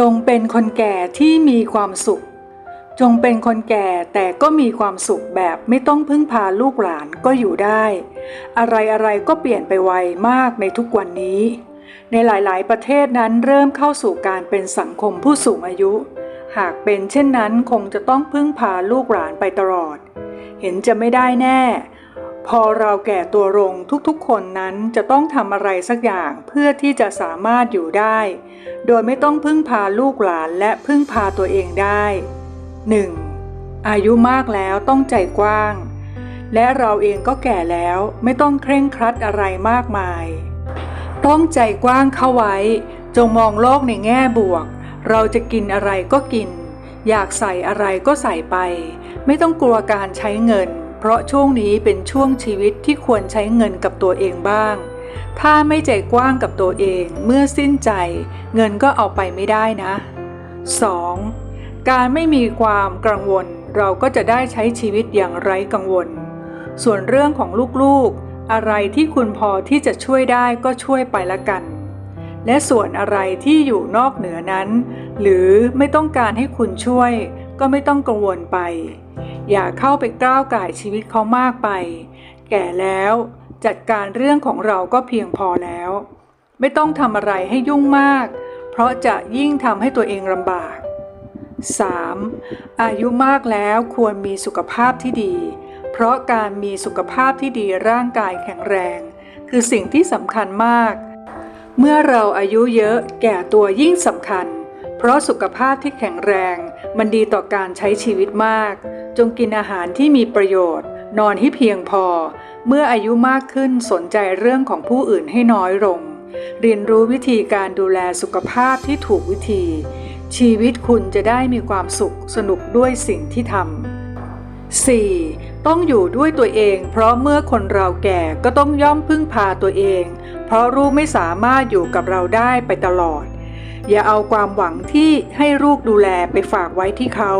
จงเป็นคนแก่ที่มีความสุข จงเป็นคนแก่แต่ก็มีความสุขแบบไม่ต้องพึ่งพาลูกหลานก็อยู่ได้ อะไรอะไรก็เปลี่ยนไปไวมากในทุกวันนี้ ในหลายๆ ประเทศนั้นเริ่มเข้าสู่การเป็นสังคมผู้สูงอายุ หากเป็นเช่นนั้นคงจะต้องพึ่งพาลูกหลานไปตลอด เห็นจะไม่ได้แน่ พอเราแก่ตัวลงทุกๆ คนนั้นจะต้องทำอะไรสักอย่างเพื่อที่จะสามารถอยู่ได้ โดยไม่ต้องพึ่งพาลูกหลานและพึ่งพาตัวเองได้ 1. อายุมากแล้วต้องใจกว้าง และเราเองก็แก่แล้วไม่ต้องเคร่งครัดอะไรมากมาย ต้องใจกว้างเข้าไว้ จงมองโลกในแง่บวก เราจะกินอะไรก็กิน อยากใส่อะไรก็ใส่ไป ไม่ต้องกลัวการใช้เงิน เพราะช่วงนี้เป็นช่วงชีวิตที่ควรใช้เงินกับตัวเองบ้าง ถ้าไม่ใจกว้างกับตัวเองเมื่อสิ้นใจ เงินก็เอาไปไม่ได้นะ 2. การไม่มีความกังวลเราก็จะได้ใช้ชีวิตอย่างไร้กังวล ส่วนเรื่องของลูกๆ อะไรที่คุณพอที่จะช่วยได้ก็ช่วยไปละกัน และส่วนอะไรที่อยู่นอกเหนือนั้น หรือไม่ต้องการให้คุณช่วย ก็ไม่ต้องกังวลไป อย่าเข้าไปก้าวไก่ายชีวิตเขามากไป แก่แล้วจัดการเรื่องของเราก็เพียงพอแล้ว ไม่ต้องทำอะไรให้ยุ่งมาก เพราะจะยิ่งทำให้ตัวเองลำบาก 3. อายุมากแล้วควรมีสุขภาพที่ดี เพราะการมีสุขภาพที่ดีร่างกายแข็งแรง คือสิ่งที่สำคัญมาก เมื่อเราอายุเยอะแก่ตัวยิ่งสำคัญ ราะสุขภาพที่แข็งแรง มันดีต่อการใช้ชีวิตมาก จงกินอาหารที่มีประโยชน์ นอนให้เพียงพอ เมื่ออายุมากขึ้นสนใจเรื่องของผู้อื่นให้น้อยลง เรียนรู้วิธีการดูแลสุขภาพที่ถูกวิธี ชีวิตคุณจะได้มีความสุขสนุกด้วยสิ่งที่ทำ 4. ต้องอยู่ด้วยตัวเอง เพราะเมื่อคนเราแก่ก็ต้องย่อมพึ่งพาตัวเอง เพราะลูกไม่สามารถอยู่กับเราได้ไปตลอด อย่าเอาความหวังที่ให้ลูกดูแลไปฝากไว้ที่เขา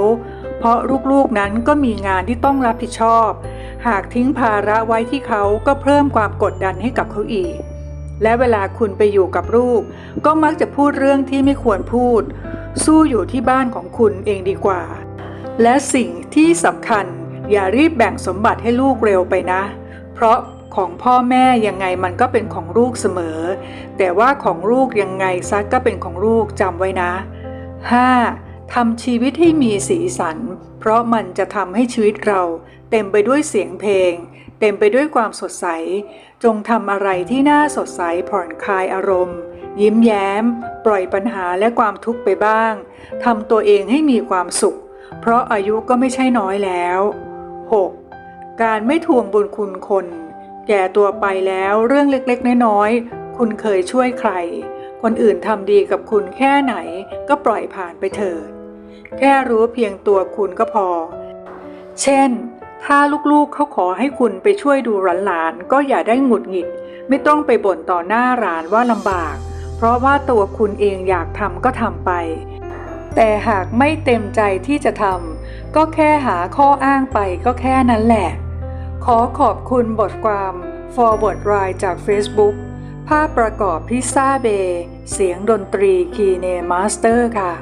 เพราะลูกๆนั้นก็มีงานที่ต้องรับผิดชอบ หากทิ้งภาระไว้ที่เขาก็เพิ่มความกดดันให้กับเขาอีก และเวลาคุณไปอยู่กับลูก ก็มักจะพูดเรื่องที่ไม่ควรพูด สู้อยู่ที่บ้านของคุณเองดีกว่า และสิ่งที่สำคัญอย่ารีบแบ่งสมบัติให้ลูกเร็วไปนะ เพราะ ของพ่อแม่ยังไงมันก็เป็นของลูกเสมอ แต่ว่าของลูกยังไงซักก็เป็นของลูกจำไว้นะ 5. ทำชีวิตให้มีสีสัน เพราะมันจะทำให้ชีวิตเรา เต็มไปด้วยเสียงเพลง เต็มไปด้วยความสดใส จงทำอะไรที่น่าสดใสผ่อนคลายอารมณ์ ยิ้มแย้ม ปล่อยปัญหาและความทุกข์ไปบ้างทำตัวเองให้มีความสุข เพราะอายุก็ไม่ใช่น้อยแล้ว 6. การไม่ทวงบุญคุณคน แก่ตัวไปแล้วเรื่องเล็กๆ น้อยๆ คุณเคยช่วยใคร คนอื่นทำดีกับคุณแค่ไหนก็ปล่อยผ่านไปเถิด แค่รู้เพียงตัวคุณก็พอ เช่น ถ้าลูกๆเขาขอให้คุณไปช่วยดูหลานๆ ก็อย่าได้หงุดหงิด ไม่ต้องไปบ่นต่อหน้าหลานว่าลำบาก เพราะว่าตัวคุณเองอยากทำก็ทำไป แต่หากไม่เต็มใจที่จะทำก็แค่หาข้ออ้างไปก็แค่นั้นแหละ ขอขอบคุณบทความ Forward Ride จาก Facebook ภาพประกอบพิซซ่าเบย์เสียงดนตรีคีเนมาสเตอร์ค่ะ